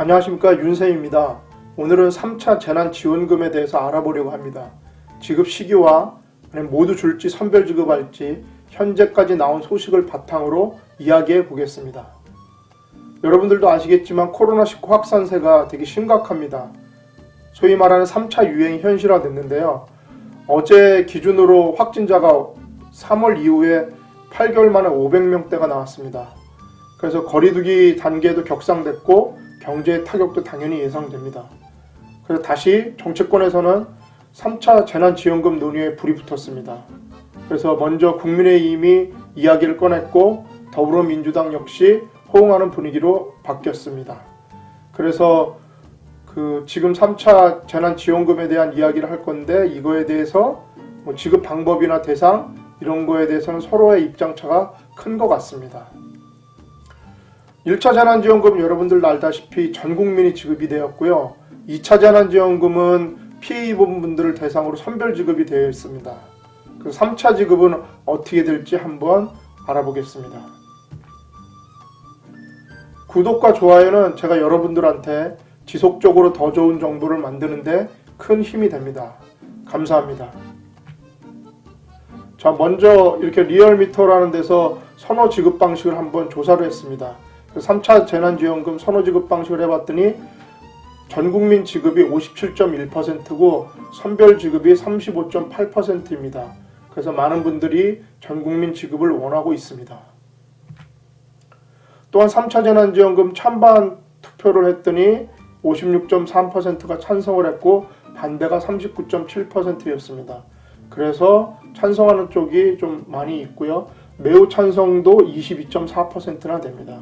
안녕하십니까 윤세입니다. 오늘은 3차 재난지원금에 대해서 알아보려고 합니다. 지급 시기와 모두 줄지 선별 지급할지 현재까지 나온 소식을 바탕으로 이야기해 보겠습니다. 여러분들도 아시겠지만 코로나19 확산세가 되게 심각합니다. 소위 말하는 3차 유행이 현실화됐는데요. 어제 기준으로 확진자가 3월 이후에 8개월 만에 500명대가 나왔습니다. 그래서 거리두기 단계도 격상됐고 경제의 타격도 당연히 예상됩니다. 그래서 다시 정치권에서는 3차 재난지원금 논의에 불이 붙었습니다. 그래서 먼저 국민의힘이 이야기를 꺼냈고 더불어민주당 역시 호응하는 분위기로 바뀌었습니다. 그래서 그 지금 3차 재난지원금에 대한 이야기를 할 건데 이거에 대해서 뭐 지급 방법이나 대상 이런 거에 대해서는 서로의 입장차가 큰 것 같습니다. 1차 재난지원금 여러분들 알다시피 전 국민이 지급이 되었고요. 2차 재난지원금은 피해 입은 분들을 대상으로 선별 지급이 되어 있습니다. 그 3차 지급은 어떻게 될지 한번 알아보겠습니다. 구독과 좋아요는 제가 여러분들한테 지속적으로 더 좋은 정보를 만드는데 큰 힘이 됩니다. 감사합니다. 자, 먼저 이렇게 리얼미터라는 데서 선호 지급 방식을 한번 조사를 했습니다. 3차 재난지원금 선호 지급 방식을 해봤더니 전 국민 지급이 57.1%고 선별 지급이 35.8%입니다. 그래서 많은 분들이 전 국민 지급을 원하고 있습니다. 또한 3차 재난지원금 찬반 투표를 했더니 56.3%가 찬성을 했고 반대가 39.7%였습니다. 그래서 찬성하는 쪽이 좀 많이 있고요. 매우 찬성도 22.4%나 됩니다.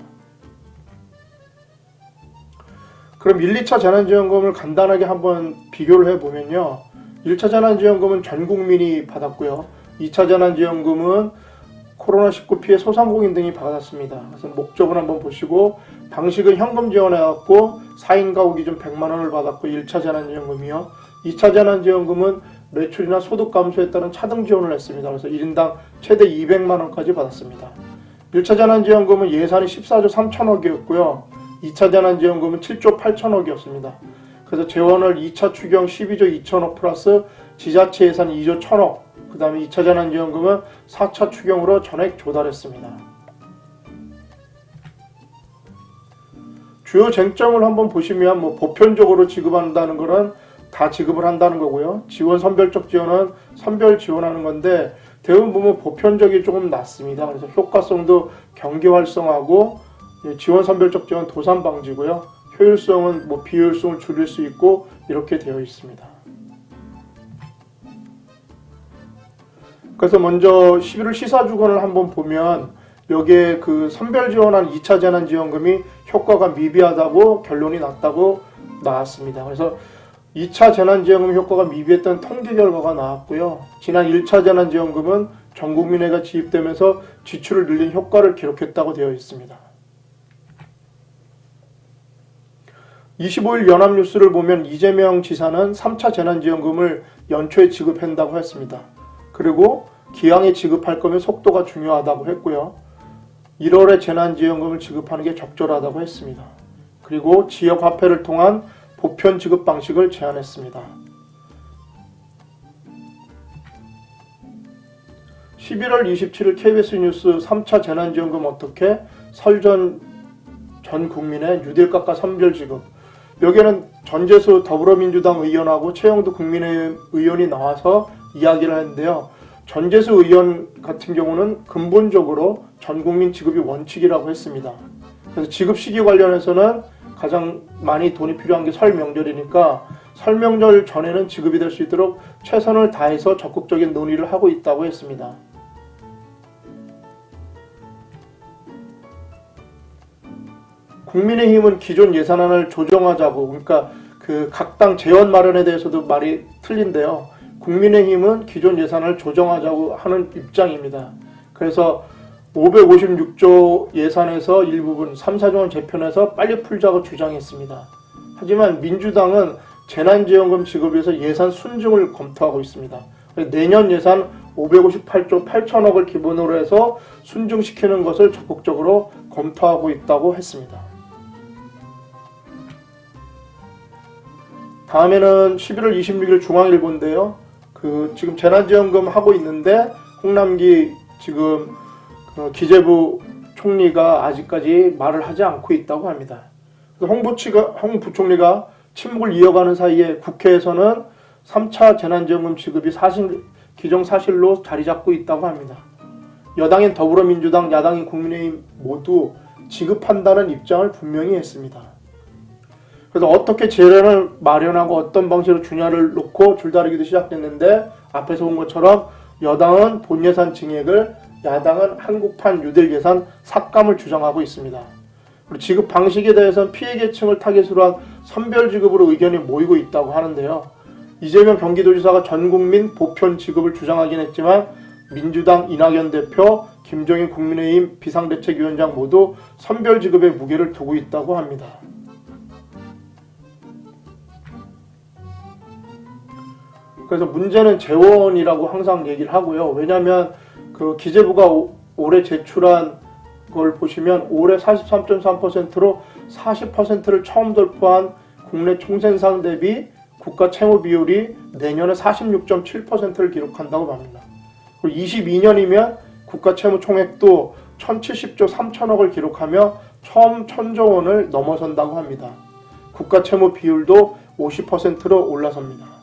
그럼 1, 2차 재난지원금을 간단하게 한번 비교를 해보면요. 1차 재난지원금은 전 국민이 받았고요. 2차 재난지원금은 코로나19 피해 소상공인 등이 받았습니다. 그래서 목적을 한번 보시고 방식은 현금 지원해갖고 4인 가구 기준 100만 원을 받았고 1차 재난지원금이요. 2차 재난지원금은 매출이나 소득 감소에 따른 차등 지원을 했습니다. 그래서 1인당 최대 200만 원까지 받았습니다. 1차 재난지원금은 예산이 14조 3천억이었고요. 2차 재난지원금은 7조 8천억이었습니다. 그래서 재원을 2차 추경 12조 2천억 플러스 지자체 예산 2조 1천억, 그 다음에 2차 재난지원금은 4차 추경으로 전액 조달했습니다. 주요 쟁점을 한번 보시면 뭐 보편적으로 지급한다는 거는 다 지급을 한다는 거고요. 지원 선별적 지원은 선별 지원하는 건데 대부분 보면 보편적이 조금 낮습니다. 그래서 효과성도 경기 활성화하고 지원 선별적 지원 도산 방지고요. 효율성은 뭐 비효율성을 줄일 수 있고 이렇게 되어 있습니다. 그래서 먼저 11월 시사주간을 한번 보면 여기에 그 선별 지원한 2차 재난 지원금이 효과가 미비하다고 결론이 났다고 나왔습니다. 그래서 2차 재난지원금 효과가 미비했던 통계 결과가 나왔고요. 지난 1차 재난지원금은 전 국민에게 지입되면서 지출을 늘린 효과를 기록했다고 되어 있습니다. 25일 연합뉴스를 보면 이재명 지사는 3차 재난지원금을 연초에 지급한다고 했습니다. 그리고 기왕에 지급할 거면 속도가 중요하다고 했고요. 1월에 재난지원금을 지급하는 게 적절하다고 했습니다. 그리고 지역화폐를 통한 보편 지급 방식을 제안했습니다. 11월 27일 KBS 뉴스 3차 재난지원금 어떻게 설전 전 국민의 뉴딜 깎아 선별 지급 여기에는 전재수 더불어민주당 의원하고 최영두 국민의힘 의원이 나와서 이야기를 했는데요. 전재수 의원 같은 경우는 근본적으로 전 국민 지급이 원칙이라고 했습니다. 그래서 지급 시기 관련해서는 가장 많이 돈이 필요한 게 설 명절이니까 설 명절 전에는 지급이 될 수 있도록 최선을 다해서 적극적인 논의를 하고 있다고 했습니다. 국민의힘은 기존 예산안을 조정하자고 그러니까 그 각 당 재원 마련에 대해서도 말이 틀린데요. 국민의힘은 기존 예산을 조정하자고 하는 입장입니다. 그래서 556조 예산에서 일부분 3, 4조 원 재편해서 빨리 풀자고 주장했습니다. 하지만 민주당은 재난지원금 지급에서 예산 순증을 검토하고 있습니다. 내년 예산 558조 8천억을 기본으로 해서 순증시키는 것을 적극적으로 검토하고 있다고 했습니다. 다음에는 11월 26일 중앙일보인데요. 그 지금 재난지원금 하고 있는데 홍남기 지금 그 기재부 총리가 아직까지 말을 하지 않고 있다고 합니다. 그래서 홍 부치가 홍 부총리가 침묵을 이어가는 사이에 국회에서는 3차 재난지원금 지급이 사실 기정 사실로 자리 잡고 있다고 합니다. 여당인 더불어민주당, 야당인 국민의힘 모두 지급한다는 입장을 분명히 했습니다. 그래서 어떻게 재련을 마련하고 어떤 방식으로 주냐를 놓고 줄다리기도 시작됐는데 앞에서 본 것처럼 여당은 본 예산 증액을 야당은 한국판 예산 삭감을 주장하고 있습니다. 그리고 지급 방식에 대해서는 피해 계층을 타겟으로 한 선별 지급으로 의견이 모이고 있다고 하는데요. 이재명 경기도지사가 전 국민 보편 지급을 주장하긴 했지만 민주당 이낙연 대표, 김종인 국민의힘 비상대책위원장 모두 선별 지급에 무게를 두고 있다고 합니다. 그래서 문제는 재원이라고 항상 얘기를 하고요. 왜냐하면 그 기재부가 오- 올해 제출한 걸 보시면 올해 43.3%로 40%를 처음 돌파한 국내 총생산 대비 국가 채무 비율이 내년에 46.7%를 기록한다고 합니다. 그리고 22년이면 국가 채무 총액도 1070조 3천억을 기록하며 처음 천조 원을 넘어선다고 합니다. 국가 채무 비율도 50%로 올라섭니다.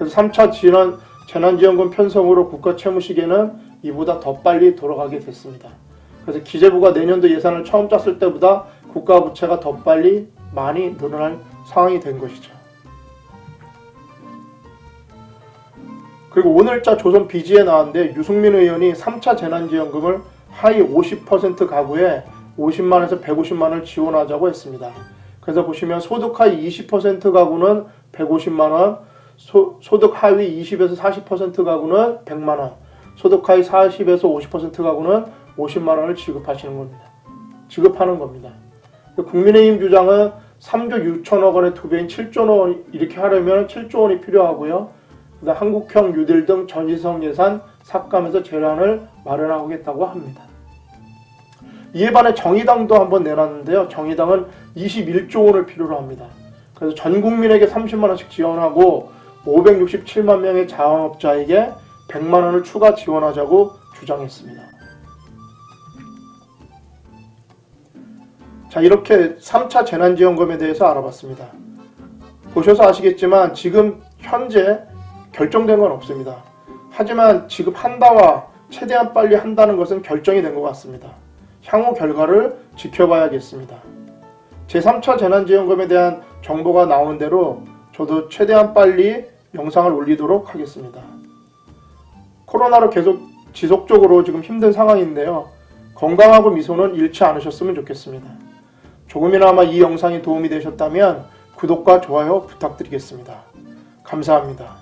그래서 3차 지난 재난지원금 편성으로 국가 채무 시계는 이보다 더 빨리 돌아가게 됐습니다. 그래서 기재부가 내년도 예산을 처음 짰을 때보다 국가 부채가 더 빨리 많이 늘어날 상황이 된 것이죠. 그리고 오늘자 조선 비지에 나왔는데 유승민 의원이 3차 재난지원금을 하위 50% 가구에 50만에서 150만 원을 지원하자고 했습니다. 그래서 보시면 소득 하위 20% 가구는 150만 원, 소, 소득 하위 20에서 40% 가구는 100만 원, 소득 하위 40에서 50% 가구는 50만 원을 지급하시는 겁니다. 지급하는 겁니다. 국민의힘 주장은 3조 6천억 원의 두 배인 7조 원 이렇게 하려면 7조 원이 필요하고요. 그다음 한국형 뉴딜 등 전시성 예산 삭감해서 재란을 마련하겠다고 합니다. 이에 반해 정의당도 한번 내놨는데요. 정의당은 21조 원을 필요로 합니다. 그래서 전 국민에게 30만 원씩 지원하고 567만 명의 자영업자에게 100만 원을 추가 지원하자고 주장했습니다. 자, 이렇게 3차 재난지원금에 대해서 알아봤습니다. 보셔서 아시겠지만 지금 현재 결정된 건 없습니다. 하지만 지급한다와 최대한 빨리 한다는 것은 결정이 된 것 같습니다. 향후 결과를 지켜봐야겠습니다. 제3차 재난지원금에 대한 정보가 나오는 대로 저도 최대한 빨리 영상을 올리도록 하겠습니다. 코로나로 계속 지속적으로 지금 힘든 상황인데요. 건강하고 미소는 잃지 않으셨으면 좋겠습니다. 조금이나마 이 영상이 도움이 되셨다면 구독과 좋아요 부탁드리겠습니다. 감사합니다.